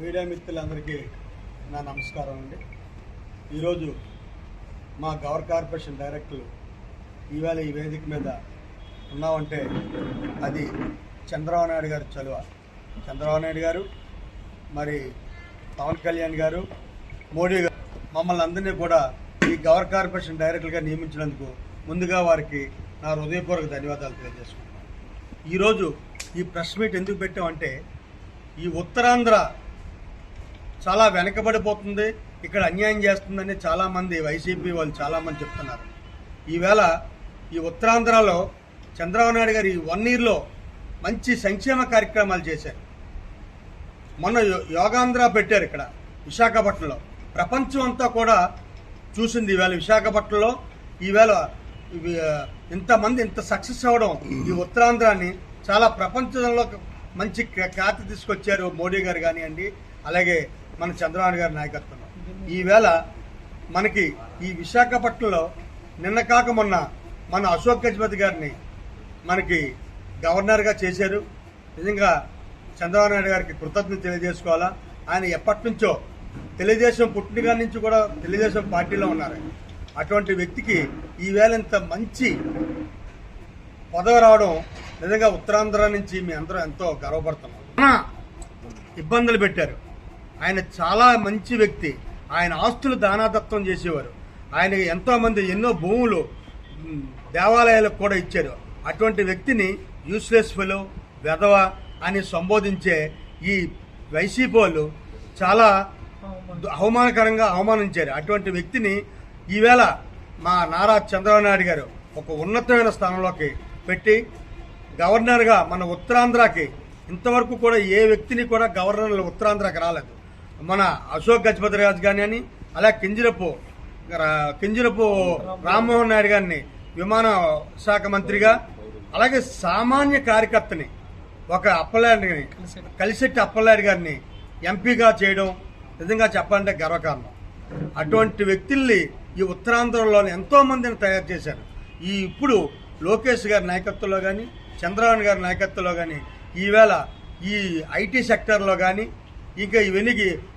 Media మిత్రులందరికీ నా నమస్కారం అండి. ఈరోజు మా గవర్ కార్పొరేషన్ డైరెక్టర్లు ఈవేళ ఈ వేదిక మీద ఉన్నామంటే అది చంద్రబాబు నాయుడు గారు చలువ. చంద్రబాబు నాయుడు గారు మరి పవన్ కళ్యాణ్ గారు మోడీ గారు మమ్మల్ని అందరినీ కూడా ఈ గవర్ కార్పొరేషన్ డైరెక్టర్గా నియమించినందుకు ముందుగా వారికి నా హృదయపూర్వక ధన్యవాదాలు తెలియజేసుకుంటున్నాను. ఈరోజు ఈ ప్రెస్ మీట్ ఎందుకు పెట్టామంటే ఈ ఉత్తరాంధ్ర చాలా వెనకబడిపోతుంది. ఇక్కడ అన్యాయం చేస్తుందని చాలామంది వైసీపీ వాళ్ళు చాలామంది చెప్తున్నారు. ఈవేళ ఈ ఉత్తరాంధ్రలో చంద్రబాబు నాయుడు గారు ఈ వన్ ఇయర్లో మంచి సంక్షేమ కార్యక్రమాలు చేశారు. మొన్న యో- యోగాంధ్ర పెట్టారు ఇక్కడ విశాఖపట్నంలో. ప్రపంచం అంతా కూడా చూసింది ఈవేళ విశాఖపట్నంలో. ఈవేళ ఇంతమంది ఇంత సక్సెస్ అవ్వడం ఈ ఉత్తరాంధ్రాన్ని చాలా ప్రపంచంలో మంచి ఖ్యాతి తీసుకొచ్చారు మోడీ గారు కానివ్వండి అలాగే మన చంద్రబాబు గారి నాయకత్వంలో. ఈవేళ మనకి ఈ విశాఖపట్నంలో నిన్న కాక మొన్న మన అశోక్ గజపతి గారిని మనకి గవర్నర్గా చేశారు. నిజంగా చంద్రబాబు నాయుడు గారికి కృతజ్ఞత తెలియజేసుకోవాలా? ఆయన ఎప్పటి నుంచో తెలుగుదేశం పుట్టినగా నుంచి కూడా తెలుగుదేశం పార్టీలో ఉన్నారు. అటువంటి వ్యక్తికి ఈవేళ ఇంత మంచి పదవి రావడం నిజంగా ఉత్తరాంధ్ర నుంచి మీ అందరూ ఎంతో గర్వపడుతున్నాం. ఇబ్బందులు పెట్టారు. ఆయన చాలా మంచి వ్యక్తి. ఆయన ఆస్తులు దానాదత్వం చేసేవారు. ఆయన ఎంతోమంది ఎన్నో భూములు దేవాలయాలకు కూడా ఇచ్చారు. అటువంటి వ్యక్తిని యూస్లెస్ ఫెలో వెధవ అని సంబోధించే ఈ వైసీపీ వాళ్ళు చాలా అవమానకరంగా అవమానించారు. అటువంటి వ్యక్తిని ఈవేళ మా నారా చంద్రబాబు నాయుడు గారు ఒక ఉన్నతమైన స్థానంలోకి పెట్టి గవర్నర్గా మన ఉత్తరాంధ్రకి ఇంతవరకు కూడా ఏ వ్యక్తిని కూడా గవర్నర్ ఉత్తరాంధ్రకి రాలేదు. మన అశోక్ గజపతి రాజు కానీ అలా కింజరపు రా- కింజరపు రామ్మోహన్ నాయుడు గారిని విమాన శాఖ మంత్రిగా అలాగే సామాన్య కార్యకర్తని ఒక అప్పలాడిని కలిసెట్టి అప్పలాడి గారిని ఎంపీగా చేయడం నిజంగా చెప్పాలంటే గర్వకారణం. అటువంటి వ్యక్తుల్ని ఈ ఉత్తరాంధ్రలోని ఎంతో మందిని తయారు చేశారు. ఈ ఇప్పుడు లోకేష్ గారి నాయకత్వంలో కానీ చంద్రబాబు గారి నాయకత్వంలో కానీ ఈవేళ ఈ ఐటీ సెక్టర్లో కానీ ఇంకా ఇవన్నీ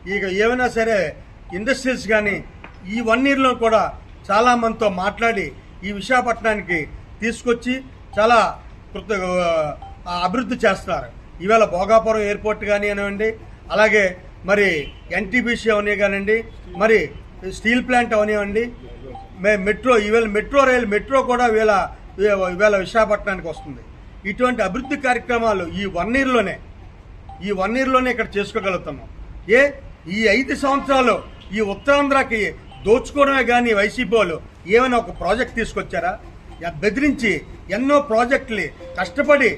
ఇక ఏమైనా సరే ఇండస్ట్రీస్ కానీ ఈ వన్ ఇయర్లో కూడా చాలా మందితో మాట్లాడి ఈ విశాఖపట్నానికి తీసుకొచ్చి చాలా కృత అభివృద్ధి చేస్తున్నారు. ఈవేళ భోగాపురం ఎయిర్పోర్ట్ కానివ్వండి అలాగే మరి ఎన్టీబీసీ అవని కానివ్వండి మరి స్టీల్ ప్లాంట్ అవనివ్వండి మే- మెట్రో ఈవేళ మెట్రో రైలు మెట్రో కూడా ఈవేళ ఈవేళ విశాఖపట్నానికి వస్తుంది. ఇటువంటి అభివృద్ధి కార్యక్రమాలు ఈ వన్ ఇయర్లోనే ఈ వన్ ఇయర్లోనే ఇక్కడ చేసుకోగలుగుతున్నాం ఏ ఈ ఐదు సంవత్సరాలు ఈ ఉత్తరాంధ్రకి దోచుకోవడమే కానీ వైసీపీ వాళ్ళు ఏమైనా ఒక ప్రాజెక్ట్ తీసుకొచ్చారా? బెదిరించి ఎన్నో ప్రాజెక్టులు కష్టపడి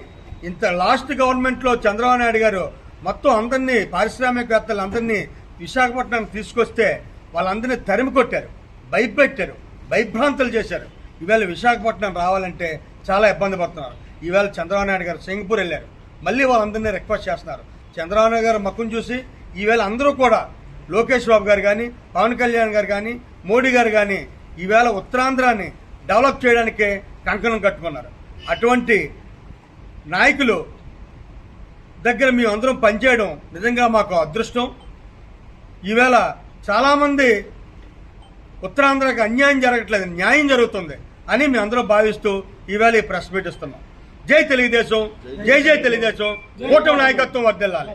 ఇంత లాస్ట్ గవర్నమెంట్లో చంద్రబాబు నాయుడు గారు మొత్తం అందరినీ పారిశ్రామికవేత్తలు అందరినీ విశాఖపట్నానికి తీసుకొస్తే వాళ్ళందరినీ తరిమి కొట్టారు భయపెట్టారు భయభ్రాంతులు చేశారు. ఈవేళ విశాఖపట్నం రావాలంటే చాలా ఇబ్బంది పడుతున్నారు. ఈవేళ చంద్రబాబు నాయుడు గారు సింగపూర్ వెళ్ళారు. మళ్ళీ వాళ్ళందరినీ రిక్వెస్ట్ చేస్తున్నారు. చంద్రబాబు గారు మక్కును చూసి ఈవేళ అందరూ కూడా లోకేష్ బాబు గారు కానీ పవన్ కళ్యాణ్ గారు కానీ మోడీ గారు కానీ ఈవేళ ఉత్తరాంధ్రాన్ని డెవలప్ చేయడానికే కంకణం కట్టుకున్నారు. అటువంటి నాయకులు దగ్గర మేము అందరం పనిచేయడం నిజంగా మాకు అదృష్టం. ఈవేళ చాలామంది ఉత్తరాంధ్రకి అన్యాయం జరగట్లేదు న్యాయం జరుగుతుంది అని మేము అందరం భావిస్తూ ఈవేళ ఈ ప్రెస్ మీట్ ఇస్తున్నాం. జై తెలుగుదేశం జై జై తెలుగుదేశం. కూటమి నాయకత్వం వర్దిల్లాలి.